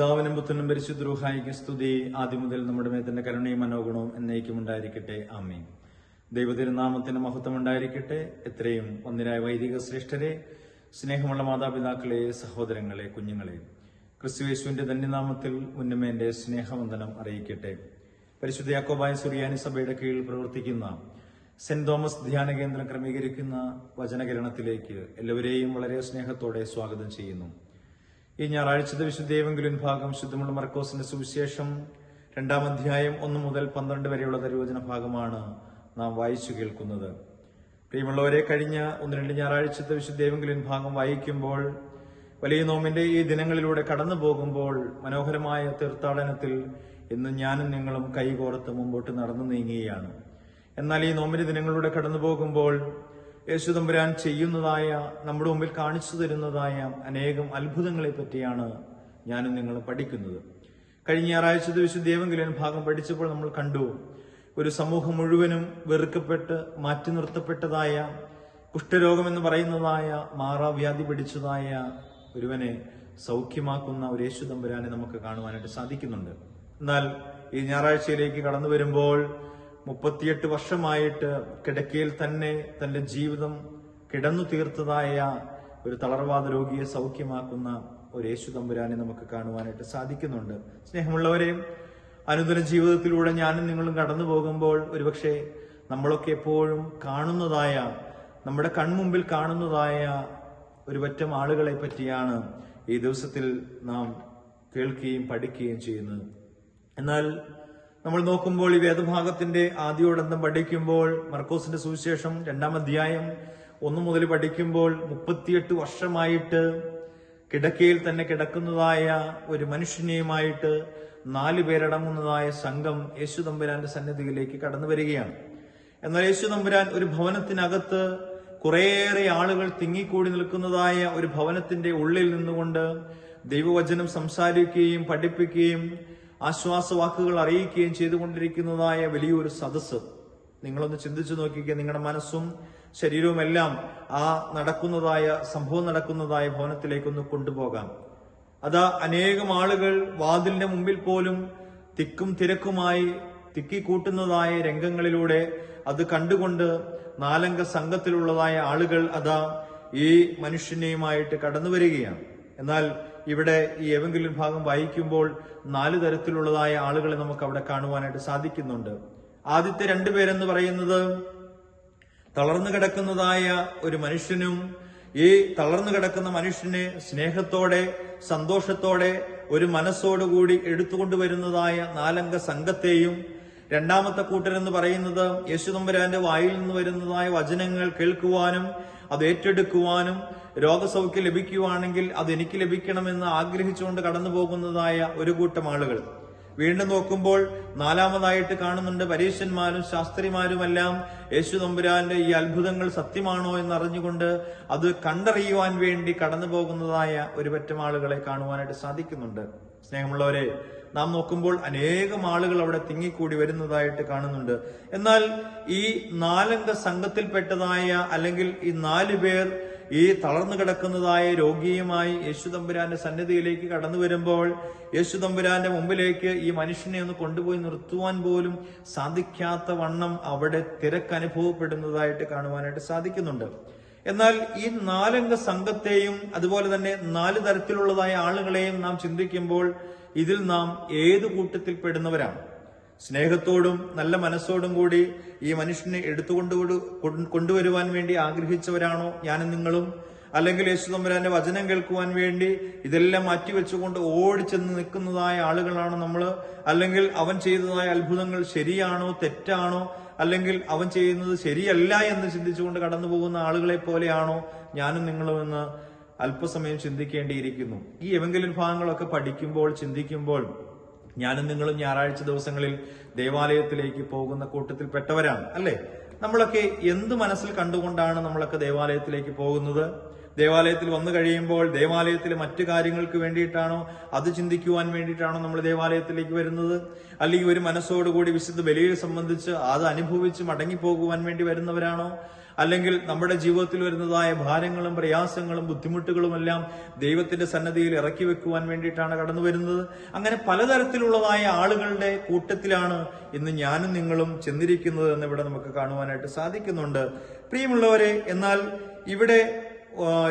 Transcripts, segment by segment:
പിതാവിനും പുത്രനും പരിശുദ്ധ റൂഹായിക്ക് സ്തുതി. ആദ്യം മുതൽ നമ്മുടെ മേത്തിന്റെ കരുണയും മനോഗുണവും എന്നേക്കും ഉണ്ടായിരിക്കട്ടെ. ആമേൻ. ദൈവതിരുനാമത്തിന് മഹത്വം ഉണ്ടായിരിക്കട്ടെ. എത്രയും ഒന്നിനായ വൈദിക ശ്രേഷ്ഠരെ സ്നേഹമുള്ള മാതാപിതാക്കളെ സഹോദരങ്ങളെ കുഞ്ഞുങ്ങളെ ക്രിസ്തുവേശുവിന്റെ ധന്യനാമത്തിൽ ഉന്നമേന്റെ സ്നേഹവന്ദനം അറിയിക്കട്ടെ. പരിശുദ്ധ യാക്കോബായ സുറിയാനി സഭയുടെ കീഴിൽ പ്രവർത്തിക്കുന്ന സെന്റ് തോമസ് ധ്യാന കേന്ദ്രം ക്രമീകരിക്കുന്ന വചനകിരണത്തിലേക്ക് എല്ലാവരെയും വളരെ സ്നേഹത്തോടെ സ്വാഗതം ചെയ്യുന്നു. ഈ ഞായറാഴ്ചത്തെ വിശുദ്ധേവെങ്കിലും ഭാഗം ശുദ്ധമുള്ള മർക്കോസിന്റെ സുവിശേഷം രണ്ടാം അധ്യായം ഒന്ന് മുതൽ പന്ത്രണ്ട് വരെയുള്ള തിരുവചന ഭാഗമാണ് നാം വായിച്ചു കേൾക്കുന്നത്. പ്രിയമുള്ളവരെ കഴിഞ്ഞ ഒന്ന് രണ്ട് ഞായറാഴ്ചത്തെ വിശുദ്ധേവെങ്കിലും ഭാഗം വായിക്കുമ്പോൾ വലിയ നോമിന്റെ ഈ ദിനങ്ങളിലൂടെ കടന്നു പോകുമ്പോൾ മനോഹരമായ തീർത്ഥാടനത്തിൽ ഇന്ന് ഞാനും നിങ്ങളും കൈകോർത്ത് മുമ്പോട്ട് നടന്നു നീങ്ങുകയാണ്. എന്നാൽ ഈ നോമ്പിന്റെ ദിനങ്ങളിലൂടെ കടന്നു പോകുമ്പോൾ യേശുദമ്പുരാൻ ചെയ്യുന്നതായ നമ്മുടെ മുമ്പിൽ കാണിച്ചു തരുന്നതായ അനേകം അത്ഭുതങ്ങളെ പറ്റിയാണ് ഞാനും നിങ്ങൾ പഠിക്കുന്നത്. കഴിഞ്ഞ ഞായറാഴ്ച ദേവങ്കിലൻ ഭാഗം പഠിച്ചപ്പോൾ നമ്മൾ കണ്ടു ഒരു സമൂഹം മുഴുവനും വെറുക്കപ്പെട്ട് മാറ്റി നിർത്തപ്പെട്ടതായ കുഷ്ഠരോഗം എന്ന് പറയുന്നതായ മാറാവ്യാധി പിടിച്ചതായ ഒരുവനെ സൗഖ്യമാക്കുന്ന ഒരു യേശുദമ്പുരാനെ നമുക്ക് കാണുവാനായിട്ട് സാധിക്കുന്നുണ്ട്. എന്നാൽ ഈ ഞായറാഴ്ചയിലേക്ക് കടന്നു വരുമ്പോൾ മുപ്പത്തിയെട്ട് വർഷമായിട്ട് കിടക്കയിൽ തന്നെ തന്റെ ജീവിതം കിടന്നു തീർത്തതായ ഒരു തളർവാദ രോഗിയെ സൗഖ്യമാക്കുന്ന ഒരു യേശു തമ്പുരാനെ നമുക്ക് കാണുവാനായിട്ട് സാധിക്കുന്നുണ്ട്. സ്നേഹമുള്ളവരെയും അനുദിന ജീവിതത്തിലൂടെ ഞാനും നിങ്ങളും കടന്നു പോകുമ്പോൾ ഒരുപക്ഷെ നമ്മളൊക്കെ എപ്പോഴും കാണുന്നതായ നമ്മുടെ കൺമുമ്പിൽ കാണുന്നതായ ഒരു പറ്റം ആളുകളെ പറ്റിയാണ് ഈ ദിവസത്തിൽ നാം കേൾക്കുകയും പഠിക്കുകയും ചെയ്യുന്നത്. എന്നാൽ നമ്മൾ നോക്കുമ്പോൾ ഈ വേദഭാഗത്തിന്റെ ആദ്യോടന്തം പഠിക്കുമ്പോൾ മർക്കോസിന്റെ സുവിശേഷം രണ്ടാം അധ്യായം ഒന്നു മുതൽ പഠിക്കുമ്പോൾ മുപ്പത്തിയെട്ട് വർഷമായിട്ട് കിടക്കയിൽ തന്നെ കിടക്കുന്നതായ ഒരു മനുഷ്യനെയുമായിട്ട് നാല് പേരടങ്ങുന്നതായ സംഘം യേശു തമ്പുരാന്റെ സന്നിധിയിലേക്ക് കടന്നു വരികയാണ്. എന്നാൽ യേശു തമ്പുരാൻ ഒരു ഭവനത്തിനകത്ത് കുറേയേറെ ആളുകൾ തിങ്ങിക്കൂടി നിൽക്കുന്നതായ ഒരു ഭവനത്തിന്റെ ഉള്ളിൽ നിന്നുകൊണ്ട് ദൈവവചനം സംസാരിക്കുകയും പഠിപ്പിക്കുകയും ആശ്വാസവാക്കുകൾ അറിയിക്കുകയും ചെയ്തുകൊണ്ടിരിക്കുന്നതായ വലിയൊരു സദസ്സ്. നിങ്ങളൊന്ന് ചിന്തിച്ചു നോക്കിക്കുക നിങ്ങളുടെ മനസ്സും ശരീരവുമെല്ലാം ആ നടക്കുന്നതായ സംഭവം നടക്കുന്നതായ ഭവനത്തിലേക്കൊന്ന് കൊണ്ടുപോകാം. അതാ അനേകം ആളുകൾ വാതിലിന്റെ മുമ്പിൽ പോലും തിക്കും തിരക്കുമായി തിക്കിക്കൂട്ടുന്നതായ രംഗങ്ങളിലൂടെ അത് കണ്ടുകൊണ്ട് നാലംഗ സംഘത്തിലുള്ളതായ ആളുകൾ അതാ ഈ മനുഷ്യനെയുമായിട്ട് കടന്നു വരികയാണ് എന്നാൽ ഇവിടെ ഈ ഏവെങ്കിലും ഭാഗം വായിക്കുമ്പോൾ നാല് തരത്തിലുള്ളതായ ആളുകളെ നമുക്ക് അവിടെ കാണുവാനായിട്ട് സാധിക്കുന്നുണ്ട്. ആദ്യത്തെ രണ്ടുപേരെന്ന് പറയുന്നത് തളർന്നു കിടക്കുന്നതായ ഒരു മനുഷ്യനും ഈ തളർന്നു കിടക്കുന്ന മനുഷ്യനെ സ്നേഹത്തോടെ സന്തോഷത്തോടെ ഒരു മനസ്സോടുകൂടി എടുത്തുകൊണ്ടുവരുന്നതായ നാലംഗ സംഘത്തെയും രണ്ടാമത്തെ കൂട്ടരെന്ന് പറയുന്നത് യേശുദമ്പരാന്റെ വായിൽ നിന്ന് വരുന്നതായ വചനങ്ങൾ കേൾക്കുവാനും അത് ഏറ്റെടുക്കുവാനും രോഗസൗഖ്യം ലഭിക്കുവാണെങ്കിൽ അത് എനിക്ക് ലഭിക്കണമെന്ന് ആഗ്രഹിച്ചുകൊണ്ട് കടന്നു പോകുന്നതായ ഒരു കൂട്ടം ആളുകൾ. വീണ്ടും നോക്കുമ്പോൾ നാലാമതായിട്ട് കാണുന്നുണ്ട് പരീക്ഷന്മാരും ശാസ്ത്രിമാരുമെല്ലാം യേശു തമ്പുരാന്റെ ഈ അത്ഭുതങ്ങൾ സത്യമാണോ എന്ന് അറിഞ്ഞുകൊണ്ട് അത് കണ്ടറിയുവാൻ വേണ്ടി കടന്നു പോകുന്നതായ ഒരു പറ്റം ആളുകളെ കാണുവാനായിട്ട് സാധിക്കുന്നുണ്ട്. സ്നേഹമുള്ളവരെ നാം നോക്കുമ്പോൾ അനേകം ആളുകൾ അവിടെ തിങ്ങിക്കൂടി വരുന്നതായിട്ട് കാണുന്നുണ്ട്. എന്നാൽ ഈ നാലംഗ സംഘത്തിൽപ്പെട്ടതായ അല്ലെങ്കിൽ ഈ നാലു പേർ ഈ തളർന്നു കിടക്കുന്നതായ രോഗിയുമായി യേശു തമ്പുരാന്റെ സന്നിധിയിലേക്ക് കടന്നു വരുമ്പോൾ യേശു തമ്പുരാന്റെ മുമ്പിലേക്ക് ഈ മനുഷ്യനെ ഒന്ന് കൊണ്ടുപോയി നിർത്തുവാൻ പോലും സാധിക്കാത്ത വണ്ണം അവിടെ തിരക്ക് അനുഭവപ്പെടുന്നതായിട്ട് കാണുവാനായിട്ട് സാധിക്കുന്നുണ്ട്. എന്നാൽ ഈ നാലംഗ സംഘത്തെയും അതുപോലെ തന്നെ നാല് തരത്തിലുള്ളതായ ആളുകളെയും നാം ചിന്തിക്കുമ്പോൾ ഇതിൽ നാം ഏത് കൂട്ടത്തിൽ പെടുന്നവരാണ്? സ്നേഹത്തോടും നല്ല മനസ്സോടും കൂടി ഈ മനുഷ്യനെ എടുത്തുകൊണ്ട് കൊണ്ടുവരുവാൻ വേണ്ടി ആഗ്രഹിച്ചവരാണോ ഞാനും നിങ്ങളും? അല്ലെങ്കിൽ യേശു തമ്പുരാന്റെ വചനം കേൾക്കുവാൻ വേണ്ടി ഇതെല്ലാം മാറ്റിവെച്ചുകൊണ്ട് ഓടിച്ചെന്ന് നിൽക്കുന്നതായ ആളുകളാണോ നമ്മൾ അല്ലെങ്കിൽ അവൻ ചെയ്തതായ അത്ഭുതങ്ങൾ ശരിയാണോ തെറ്റാണോ? അല്ലെങ്കിൽ അവൻ ചെയ്യുന്നത് ശരിയല്ല എന്ന് ചിന്തിച്ചുകൊണ്ട് കടന്നു പോകുന്ന ആളുകളെ പോലെയാണോ ഞാനും നിങ്ങളും എന്ന് അല്പസമയം ചിന്തിക്കേണ്ടിയിരിക്കുന്നു. ഈ എവെങ്കിലും ഭാഗങ്ങളൊക്കെ പഠിക്കുമ്പോൾ ചിന്തിക്കുമ്പോൾ ഞാനും നിങ്ങളും ഞായറാഴ്ച ദിവസങ്ങളിൽ ദേവാലയത്തിലേക്ക് പോകുന്ന കൂട്ടത്തിൽപ്പെട്ടവരാണ് അല്ലേ? നമ്മളൊക്കെ എന്ത് മനസ്സിൽ കണ്ടുകൊണ്ടാണ് നമ്മളൊക്കെ ദേവാലയത്തിലേക്ക് പോകുന്നത്? ദേവാലയത്തിൽ വന്നു കഴിയുമ്പോൾ ദേവാലയത്തിലെ മറ്റു കാര്യങ്ങൾക്ക് വേണ്ടിയിട്ടാണോ? അത് ചിന്തിക്കുവാൻ വേണ്ടിയിട്ടാണോ നമ്മൾ ദേവാലയത്തിലേക്ക് വരുന്നത്? അല്ലെങ്കിൽ ഒരു മനസ്സോടുകൂടി വിശുദ്ധ ബലിയെ സംബന്ധിച്ച് അത് അനുഭവിച്ച് മടങ്ങിപ്പോകുവാൻ വേണ്ടി വരുന്നവരാണോ? അല്ലെങ്കിൽ നമ്മുടെ ജീവിതത്തിൽ വരുന്നതായ ഭാരങ്ങളും പ്രയാസങ്ങളും ബുദ്ധിമുട്ടുകളുമെല്ലാം ദൈവത്തിന്റെ സന്നദ്ധിയിൽ ഇറക്കി വെക്കുവാൻ വേണ്ടിയിട്ടാണ് കടന്നു വരുന്നത്. അങ്ങനെ പലതരത്തിലുള്ളതായ ആളുകളുടെ കൂട്ടത്തിലാണ് ഇന്ന് ഞാനും നിങ്ങളും ചെന്നിരിക്കുന്നത് എന്ന് ഇവിടെ നമുക്ക് കാണുവാനായിട്ട് സാധിക്കുന്നുണ്ട്. പ്രിയമുള്ളവരെ എന്നാൽ ഇവിടെ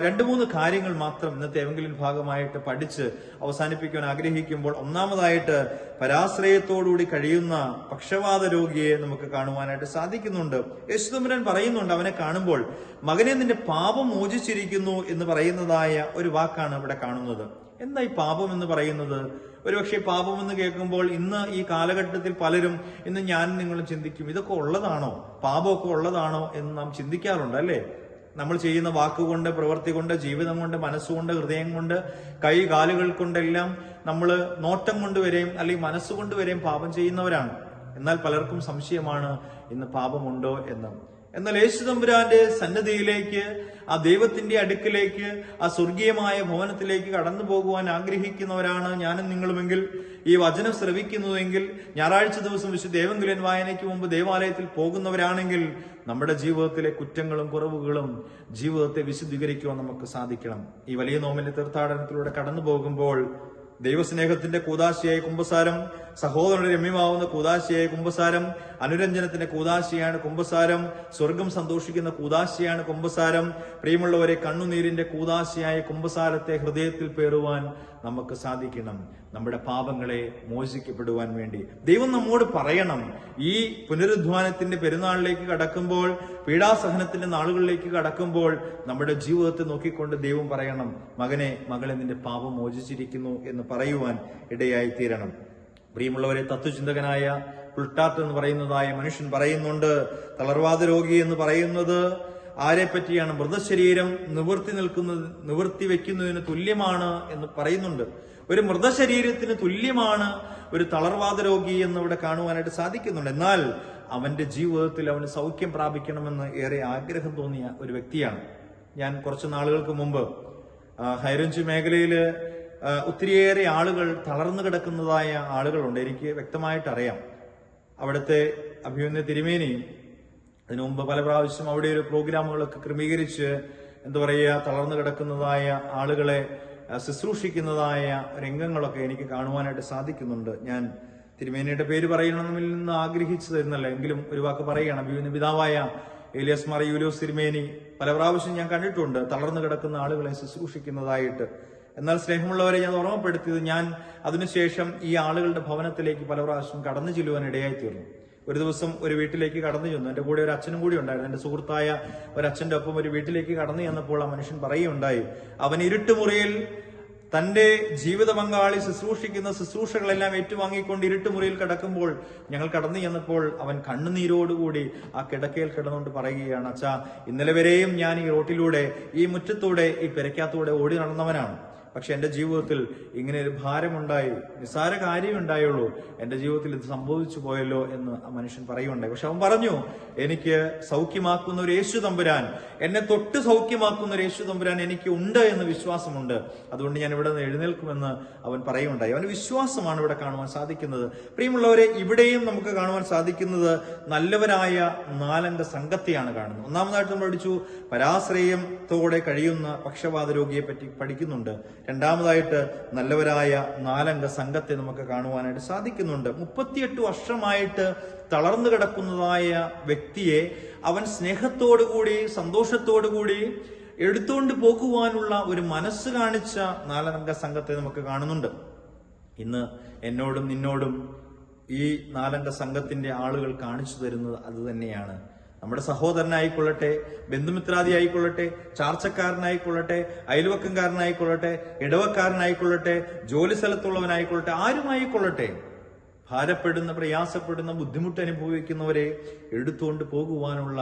രണ്ട് മൂന്ന് കാര്യങ്ങൾ മാത്രം ഇന്നത്തെ എവെങ്കിലും ഭാഗമായിട്ട് പഠിച്ച് അവസാനിപ്പിക്കാൻ ആഗ്രഹിക്കുമ്പോൾ ഒന്നാമതായിട്ട് പരാശ്രയത്തോടുകൂടി കഴിയുന്ന പക്ഷപാത രോഗിയെ നമുക്ക് കാണുവാനായിട്ട് സാധിക്കുന്നുണ്ട്. യേശുദമ്പുരൻ പറയുന്നുണ്ട് അവനെ കാണുമ്പോൾ മകനെ നിന്റെ പാപം മോചിച്ചിരിക്കുന്നു എന്ന് പറയുന്നതായ ഒരു വാക്കാണ് ഇവിടെ കാണുന്നത്. എന്താ ഈ പാപം എന്ന് പറയുന്നത്? ഒരുപക്ഷെ പാപം എന്ന് കേൾക്കുമ്പോൾ ഇന്ന് ഈ കാലഘട്ടത്തിൽ പലരും ഇന്ന് ഞാൻ നിങ്ങളും ചിന്തിക്കും ഇതൊക്കെ ഉള്ളതാണോ? പാപമൊക്കെ ഉള്ളതാണോ? എന്ന് നാം ചിന്തിക്കാറുണ്ട് അല്ലേ? നമ്മൾ ചെയ്യുന്ന വാക്കുകൊണ്ട് പ്രവൃത്തി കൊണ്ട് ജീവിതം കൊണ്ട് മനസ്സുകൊണ്ട് ഹൃദയം കൊണ്ട് കൈ കാലുകൾ കൊണ്ടെല്ലാം നമ്മൾ നോട്ടം കൊണ്ടുവരെയും അല്ലെങ്കിൽ മനസ്സുകൊണ്ടുവരെയും പാപം ചെയ്യുന്നവരാണ്. എന്നാൽ പലർക്കും സംശയമാണ് ഇന്ന് പാപമുണ്ടോ എന്ന്. എന്നാൽ യേശു തമ്പുരാന്റെ സന്നദ്ധിയിലേക്ക് ആ ദൈവത്തിന്റെ അടുക്കിലേക്ക് ആ സ്വർഗീയമായ ഭവനത്തിലേക്ക് കടന്നു പോകുവാൻ ആഗ്രഹിക്കുന്നവരാണ് ഞാനും നിങ്ങളുമെങ്കിൽ. ഈ വചനം ശ്രവിക്കുന്നുവെങ്കിൽ ഞായറാഴ്ച ദിവസം വിശുദ്ധ ദേവങ്കുലൻ വായനയ്ക്ക് മുമ്പ് ദേവാലയത്തിൽ പോകുന്നവരാണെങ്കിൽ നമ്മുടെ ജീവിതത്തിലെ കുറ്റങ്ങളും കുറവുകളും ജീവിതത്തെ വിശുദ്ധീകരിക്കുവാൻ നമുക്ക് സാധിക്കണം. ഈ വലിയ നോമിന്റെ തീർത്ഥാടനത്തിലൂടെ കടന്നു പോകുമ്പോൾ ദൈവസ്നേഹത്തിന്റെ കൂതാശിയായ കുംഭസാരം സഹോദരന്റെ രമ്യമാവുന്ന കൂതാശിയായ കുംഭസാരം അനുരഞ്ജനത്തിന്റെ കൂതാശിയാണ് കുംഭസാരം സ്വർഗം സന്തോഷിക്കുന്ന കൂതാശിയാണ് കുംഭസാരം പ്രിയമുള്ളവരെ കണ്ണുനീരിന്റെ കൂതാശിയായ കുംഭസാരത്തെ ഹൃദയത്തിൽ പേറുവാൻ നമുക്ക് സാധിക്കണം. നമ്മുടെ പാപങ്ങളെ മോചിക്കപ്പെടുവാൻ വേണ്ടി. ദൈവം നമ്മോട് പറയണം. ഈ പുനരുദ്ധാനത്തിന്റെ പെരുന്നാളിലേക്ക് കടക്കുമ്പോൾ പീഡാസഹനത്തിന്റെ നാളുകളിലേക്ക് കടക്കുമ്പോൾ നമ്മുടെ ജീവിതത്തെ നോക്കിക്കൊണ്ട് ദൈവം പറയണം മകനെ മകളെ നിന്റെ പാപം മോചിച്ചിരിക്കുന്നു എന്ന് പറയുവാൻ ഇടയായി തീരണം പ്രിയമുള്ളവരെ തത്വചിന്തകനായ പുൾട്ടാട്ട് എന്ന് പറയുന്നതായ മനുഷ്യൻ പറയുന്നുണ്ട് തളർവാദ രോഗി എന്ന് പറയുന്നത് ആരെ പറ്റിയാണ് മൃതശരീരം നിവർത്തി നിൽക്കുന്നത് നിവർത്തി വെക്കുന്നതിന് തുല്യമാണ് എന്ന് പറയുന്നുണ്ട്. ഒരു മൃതശരീരത്തിന് തുല്യമാണ് ഒരു തളർവാദ രോഗി എന്ന് ഇവിടെ കാണുവാനായിട്ട് സാധിക്കുന്നുണ്ട്. എന്നാൽ അവന്റെ ജീവിതത്തിൽ അവന് സൗഖ്യം പ്രാപിക്കണമെന്ന് ഏറെ ആഗ്രഹം തോന്നിയ ഒരു വ്യക്തിയാണ്. ഞാൻ കുറച്ച് നാളുകൾക്ക് മുമ്പ് ഹൈറഞ്ച് ആ, ഒത്തിരിയേറെ ആളുകൾ തളർന്നു കിടക്കുന്നതായ ആളുകളുണ്ട്. എനിക്ക് വ്യക്തമായിട്ട് അറിയാം. അവിടുത്തെ അഭിമന്യ തിരുമേനിയും അതിനു മുമ്പ് പല പ്രാവശ്യം അവിടെ ഒരു പ്രോഗ്രാമുകളൊക്കെ ക്രമീകരിച്ച് എന്താ പറയുക തളർന്നു കിടക്കുന്നതായ ആളുകളെ ശുശ്രൂഷിക്കുന്നതായ രംഗങ്ങളൊക്കെ എനിക്ക് കാണുവാനായിട്ട് സാധിക്കുന്നുണ്ട്. ഞാൻ തിരുമേനിയുടെ പേര് പറയണമെന്നിൽ നിന്ന് ആഗ്രഹിച്ചു തരുന്നല്ല എങ്കിലും ഒരു വാക്ക് പറയുകയാണ് അഭിമന്യ പിതാവായ ഏലിയസ് മാർ യൂലിയോസ് തിരുമേനി പല പ്രാവശ്യം ഞാൻ കണ്ടിട്ടുണ്ട് തളർന്നു കിടക്കുന്ന ആളുകളെ ശുശ്രൂഷിക്കുന്നതായിട്ട്. എന്നാൽ സ്നേഹമുള്ളവരെ ഞാൻ ഓർമ്മപ്പെടുത്തിയത് ഞാൻ അതിനുശേഷം ഈ ആളുകളുടെ ഭവനത്തിലേക്ക് പല പ്രാവശ്യം കടന്നു ചെല്ലുവാൻ ഇടയായി തീർന്നു ഒരു ദിവസം ഒരു വീട്ടിലേക്ക് കടന്നു ചെന്നു. എന്റെ കൂടെ ഒരു അച്ഛനും കൂടി ഉണ്ടായിരുന്നു. എന്റെ സുഹൃത്തായ ഒരു അച്ഛന്റെ ഒപ്പം ഒരു വീട്ടിലേക്ക് കടന്നു ചെന്നപ്പോൾ ആ മനുഷ്യൻ പറയുകയുണ്ടായി അവൻ ഇരുട്ടുമുറിയിൽ തന്റെ ജീവിത പങ്കാളി ശുശ്രൂഷിക്കുന്ന ശുശ്രൂഷകളെല്ലാം ഏറ്റുവാങ്ങിക്കൊണ്ട് ഇരുട്ടുമുറിയിൽ കിടക്കുമ്പോൾ ഞങ്ങൾ കടന്നു ചെന്നപ്പോൾ അവൻ കണ്ണുനീരോടുകൂടി ആ കിടക്കയിൽ കിടന്നുകൊണ്ട് പറയുകയാണ് അച്ഛാ ഇന്നലെ വരെയും ഞാൻ ഈ റോട്ടിലൂടെ ഈ മുറ്റത്തൂടെ ഈ പെരയ്ക്കകത്തൂടെ ഓടി നടന്നവനാണ്. പക്ഷെ എന്റെ ജീവിതത്തിൽ ഇങ്ങനെ ഒരു ഭാരമുണ്ടായി നിസ്സാര കാര്യം ഉണ്ടായുള്ളൂ. എന്റെ ജീവിതത്തിൽ ഇത് സംഭവിച്ചു പോയല്ലോ എന്ന് ആ മനുഷ്യൻ പറയുകയുണ്ടായി. പക്ഷെ അവൻ പറഞ്ഞു എനിക്ക് സൗഖ്യമാക്കുന്ന ഒരു യേശു തമ്പുരാൻ എന്നെ തൊട്ട് സൗഖ്യമാക്കുന്ന ഒരു യേശു തമ്പുരാൻ എനിക്ക് ഉണ്ട് എന്ന് വിശ്വാസമുണ്ട്. അതുകൊണ്ട് ഞാൻ ഇവിടെ നിന്ന് എഴുന്നേൽക്കുമെന്ന് അവൻ പറയുകയുണ്ടായി. അവന് വിശ്വാസമാണ് ഇവിടെ കാണുവാൻ സാധിക്കുന്നത്. പ്രിയമുള്ളവരെ ഇവിടെയും നമുക്ക് കാണുവാൻ സാധിക്കുന്നത് നല്ലവരായ നാലന്റെ സംഘത്തെയാണ് കാണുന്നത്. ഒന്നാമതായിട്ട് നമ്മൾ പഠിച്ചു പരാശ്രയത്തോടെ കഴിയുന്ന പക്ഷപാത രോഗിയെ പറ്റി പഠിക്കുന്നുണ്ട്. രണ്ടാമതായിട്ട് നല്ലവരായ നാലംഗ സംഘത്തെ നമുക്ക് കാണുവാനായിട്ട് സാധിക്കുന്നുണ്ട്. മുപ്പത്തിയെട്ട് വർഷമായിട്ട് തളർന്നു കിടക്കുന്നതായ വ്യക്തിയെ അവൻ സ്നേഹത്തോടുകൂടി സന്തോഷത്തോടുകൂടി എടുത്തുകൊണ്ട് പോകുവാനുള്ള ഒരു മനസ്സ് കാണിച്ച നാലംഗ സംഘത്തെ നമുക്ക് കാണുന്നുണ്ട്. ഇന്ന് എന്നോടും നിന്നോടും ഈ നാലംഗ സംഘത്തിന്റെ ആളുകൾ കാണിച്ചു തരുന്നത് അത് തന്നെയാണ്. നമ്മുടെ സഹോദരനായിക്കൊള്ളട്ടെ ബന്ധുമിത്രാദി ആയിക്കൊള്ളട്ടെ ചാർച്ചക്കാരനായിക്കൊള്ളട്ടെ അയൽവക്കംകാരനായിക്കൊള്ളട്ടെ ഇടവക്കാരനായിക്കൊള്ളട്ടെ ജോലി സ്ഥലത്തുള്ളവനായിക്കൊള്ളട്ടെ ആരുമായിക്കൊള്ളട്ടെ ഭാരപ്പെടുന്ന പ്രയാസപ്പെടുന്ന ബുദ്ധിമുട്ട് അനുഭവിക്കുന്നവരെ എടുത്തുകൊണ്ട് പോകുവാനുള്ള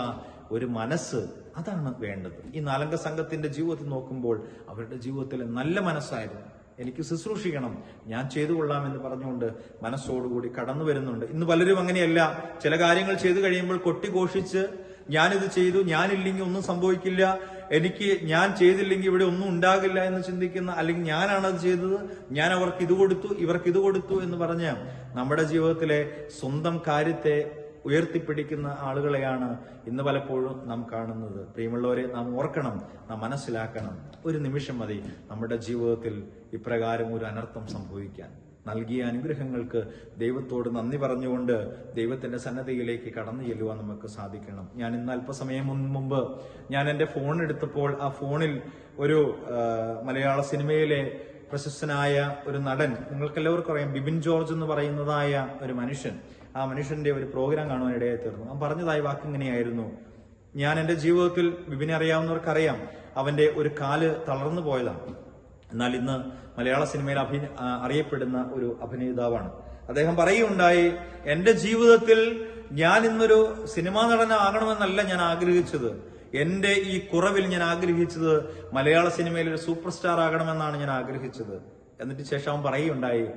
ഒരു മനസ്സ് അതാണ് വേണ്ടത്. ഈ നാലംഗ സംഘത്തിന്റെ ജീവിതത്തിൽ നോക്കുമ്പോൾ അവരുടെ ജീവിതത്തിൽ നല്ല മനസ്സായിരുന്നു. എനിക്ക് ശുശ്രൂഷിക്കണം. ഞാൻ ചെയ്തു കൊള്ളാം എന്ന് പറഞ്ഞുകൊണ്ട് മനസ്സോടുകൂടി കടന്നു വരുന്നുണ്ട്. ഇന്ന് പലരും അങ്ങനെയല്ല. ചില കാര്യങ്ങൾ ചെയ്തു കഴിയുമ്പോൾ കൊട്ടിഘോഷിച്ച് ഞാനിത് ചെയ്തു ഞാനില്ലെങ്കിൽ ഒന്നും സംഭവിക്കില്ല. എനിക്ക് ഞാൻ ചെയ്തില്ലെങ്കിൽ ഇവിടെ ഒന്നും ഉണ്ടാകില്ല എന്ന് ചിന്തിക്കുന്ന അല്ലെങ്കിൽ അത് ചെയ്തത്. ഞാൻ അവർക്ക് ഇത് കൊടുത്തു ഇവർക്ക് ഇത് കൊടുത്തു എന്ന് പറഞ്ഞ് നമ്മുടെ ജീവിതത്തിലെ സ്വന്തം കാര്യത്തെ ഉയർത്തിപ്പിടിക്കുന്ന ആളുകളെയാണ് ഇന്ന് പലപ്പോഴും നാം കാണുന്നത്. പ്രിയമുള്ളവരെ നാം ഓർക്കണം നാം മനസ്സിലാക്കണം. ഒരു നിമിഷം മതി നമ്മുടെ ജീവിതത്തിൽ ഇപ്രകാരം ഒരു അനർത്ഥം സംഭവിക്കാൻ. നൽകിയ അനുഗ്രഹങ്ങൾക്ക് ദൈവത്തോട് നന്ദി പറഞ്ഞുകൊണ്ട് ദൈവത്തിന്റെ സന്നദ്ധയിലേക്ക് കടന്നു ചെല്ലുവാൻ നമുക്ക് സാധിക്കണം. ഞാൻ ഇന്ന് അല്പസമയം മുമ്പ് ഞാൻ എന്റെ ഫോൺ എടുത്തപ്പോൾ ആ ഫോണിൽ ഒരു മലയാള സിനിമയിലെ പ്രശസ്തനായ ഒരു നടൻ നിങ്ങൾക്കെല്ലാവർക്കും അറിയാം ബിബിൻ ജോർജ് എന്ന് പറയുന്നതായ ഒരു മനുഷ്യൻ. ആ മനുഷ്യന്റെ ഒരു പ്രോഗ്രാം കാണുവാൻ ഇടയായി തീർന്നു അവൻ പറഞ്ഞതായി വാക്ക് ഇങ്ങനെയായിരുന്നു. ഞാൻ എന്റെ ജീവിതത്തിൽ വിപിനെ അറിയാവുന്നവർക്കറിയാം അവന്റെ ഒരു കാൽ തളർന്നു പോയതാണ്. എന്നാൽ ഇന്ന് മലയാള സിനിമയിൽ അഭി അറിയപ്പെടുന്ന ഒരു അഭിനേതാവാണ്. അദ്ദേഹം പറയുകയുണ്ടായി എന്റെ ജീവിതത്തിൽ ഞാൻ ഇന്നൊരു സിനിമാ നടനാകണമെന്നല്ല ഞാൻ ആഗ്രഹിച്ചത്. എന്റെ ഈ കുറവിൽ ഞാൻ ആഗ്രഹിച്ചത് മലയാള സിനിമയിൽ ഒരു സൂപ്പർ സ്റ്റാർ ആകണമെന്നാണ് ഞാൻ ആഗ്രഹിച്ചത്. എന്നിട്ട് ശേഷം അവൻ പറയുകയുണ്ടായി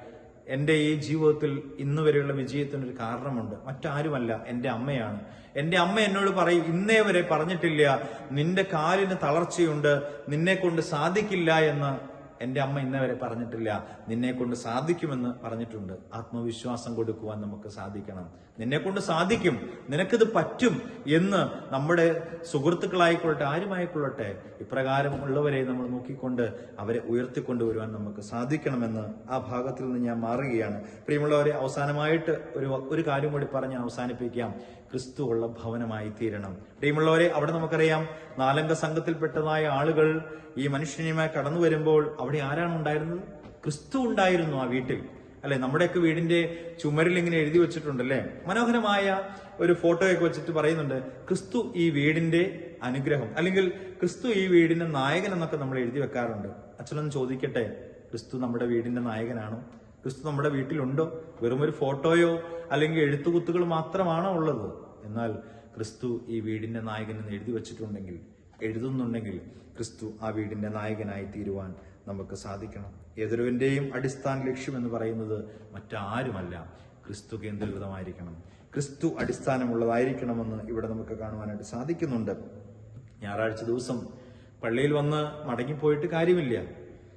എന്റെ ഈ ജീവിതത്തിൽ ഇന്ന് വരെയുള്ള വിജയത്തിനൊരു കാരണമുണ്ട്. മറ്റാരുമല്ല എന്റെ അമ്മയാണ്. എന്റെ അമ്മ എന്നോട് പറയും ഇന്നേ വരെ പറഞ്ഞിട്ടില്ല. നിന്റെ കാലിന് തളർച്ചയുണ്ട്. നിന്നെ കൊണ്ട് സാധിക്കില്ല എന്ന് എന്റെ അമ്മ ഇന്നേ വരെ പറഞ്ഞിട്ടില്ല. നിന്നെ കൊണ്ട് സാധിക്കുമെന്ന് പറഞ്ഞിട്ടുണ്ട്. ആത്മവിശ്വാസം കൊടുക്കുവാൻ നമുക്ക് സാധിക്കണം. നിന്നെ കൊണ്ട് സാധിക്കും. നിനക്കിത് പറ്റും എന്ന് നമ്മുടെ സുഹൃത്തുക്കളായിക്കൊള്ളട്ടെ ആരുമായിക്കൊള്ളട്ടെ ഇപ്രകാരം ഉള്ളവരെ നമ്മൾ നോക്കിക്കൊണ്ട് അവരെ ഉയർത്തിക്കൊണ്ടുവരുവാൻ നമുക്ക് സാധിക്കണമെന്ന് ആ ഭാഗത്തിൽ നിന്ന് ഞാൻ മാറുകയാണ്. പ്രിയമുള്ളവരെ അവസാനമായിട്ട് ഒരു ഒരു കാര്യം കൂടി പറഞ്ഞ് അവസാനിപ്പിക്കാം. ക്രിസ്തു ഉള്ള ഭവനമായി തീരണം പ്രിയമുള്ളവരെ അവിടെ നമുക്കറിയാം നാലംഗ സംഘത്തിൽപ്പെട്ടതായ ആളുകൾ ഈ മനുഷ്യനുമായി കടന്നു വരുമ്പോൾ അവിടെ ആരാണ് ഉണ്ടായിരുന്നത്? ക്രിസ്തു ഉണ്ടായിരുന്നു ആ വീട്ടിൽ. അല്ലെ? നമ്മുടെയൊക്കെ വീടിന്റെ ചുമരിൽ ഇങ്ങനെ എഴുതി വെച്ചിട്ടുണ്ടല്ലേ? മനോഹരമായ ഒരു ഫോട്ടോയൊക്കെ വെച്ചിട്ട് പറയുന്നുണ്ട് ക്രിസ്തു ഈ വീടിന്റെ അനുഗ്രഹം. അല്ലെങ്കിൽ ക്രിസ്തു ഈ വീടിന്റെ നായകൻ എന്നൊക്കെ നമ്മൾ എഴുതി വെക്കാറുണ്ട്. അച്ഛനൊന്ന് ചോദിക്കട്ടെ ക്രിസ്തു നമ്മുടെ വീടിന്റെ നായകനാണോ? ക്രിസ്തു നമ്മുടെ വീട്ടിലുണ്ടോ? വെറും ഒരു ഫോട്ടോയോ അല്ലെങ്കിൽ എഴുത്തുകുത്തുകൾ മാത്രമാണ് ഉള്ളത്? എന്നാൽ ക്രിസ്തു ഈ വീടിന്റെ നായകൻ എന്ന് എഴുതി വച്ചിട്ടുണ്ടെങ്കിൽ എഴുതുന്നുണ്ടെങ്കിൽ ക്രിസ്തു ആ വീടിന്റെ നായകനായി തീരുവാൻ നമുക്ക് സാധിക്കണം. ഏതൊരുവന്റെയും അടിസ്ഥാന ലക്ഷ്യം എന്ന് പറയുന്നത് മറ്റാരുമല്ല ക്രിസ്തു കേന്ദ്രീകൃതമായിരിക്കണം ക്രിസ്തു അടിസ്ഥാനമുള്ളതായിരിക്കണമെന്ന് ഇവിടെ നമുക്ക് കാണുവാനായിട്ട് സാധിക്കുന്നുണ്ട്. ഞായറാഴ്ച ദിവസം പള്ളിയിൽ വന്ന് മടങ്ങിപ്പോയിട്ട് കാര്യമില്ല.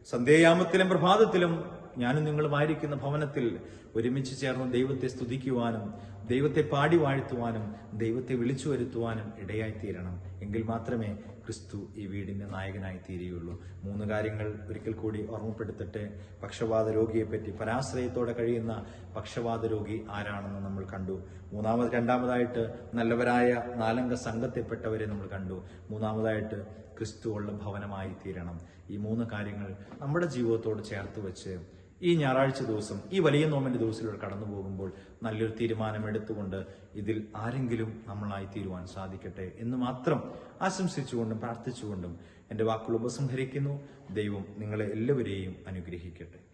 സന്ധ്യായാമത്തിലും പ്രഭാതത്തിലും ഞാനും നിങ്ങളുമായിരിക്കുന്ന ഭവനത്തിൽ ഒരുമിച്ച് ചേർന്ന് ദൈവത്തെ സ്തുതിക്കുവാനും ദൈവത്തെ പാടി വാഴ്ത്തുവാനും ദൈവത്തെ വിളിച്ചു വരുത്തുവാനും ഇടയായിത്തീരണം. എങ്കിൽ മാത്രമേ ക്രിസ്തു ഈ വീടിന്റെ നായകനായി തീരുകയുള്ളൂ. മൂന്ന് കാര്യങ്ങൾ ഒരിക്കൽ കൂടി ഓർമ്മപ്പെടുത്തട്ടെ. പക്ഷപാത രോഗിയെപ്പറ്റി പരാശ്രയത്തോടെ കഴിയുന്ന പക്ഷപാത രോഗി ആരാണെന്ന് നമ്മൾ കണ്ടു. മൂന്നാമത് രണ്ടാമതായിട്ട് നല്ലവരായ നാലംഗ സംഘത്തിൽപ്പെട്ടവരെ നമ്മൾ കണ്ടു. മൂന്നാമതായിട്ട് ക്രിസ്തു ഉള്ള ഭവനമായി തീരണം ഈ മൂന്ന് കാര്യങ്ങൾ നമ്മുടെ ജീവിതത്തോട് ചേർത്ത് വെച്ച് ഈ ഞായറാഴ്ച ദിവസം ഈ വലിയ നോമ്പിന്റെ ദിവസത്തിലൂടെ കടന്നു പോകുമ്പോൾ നല്ലൊരു തീരുമാനം എടുത്തുകൊണ്ട് ഇതിൽ ആരെങ്കിലും നമ്മളായി തീരുവാൻ സാധിക്കട്ടെ എന്ന് മാത്രം ആശംസിച്ചുകൊണ്ടും പ്രാർത്ഥിച്ചുകൊണ്ടും എന്റെ വാക്കുകൾ ഉപസംഹരിക്കുന്നു. ദൈവം നിങ്ങളെ എല്ലാവരെയും അനുഗ്രഹിക്കട്ടെ.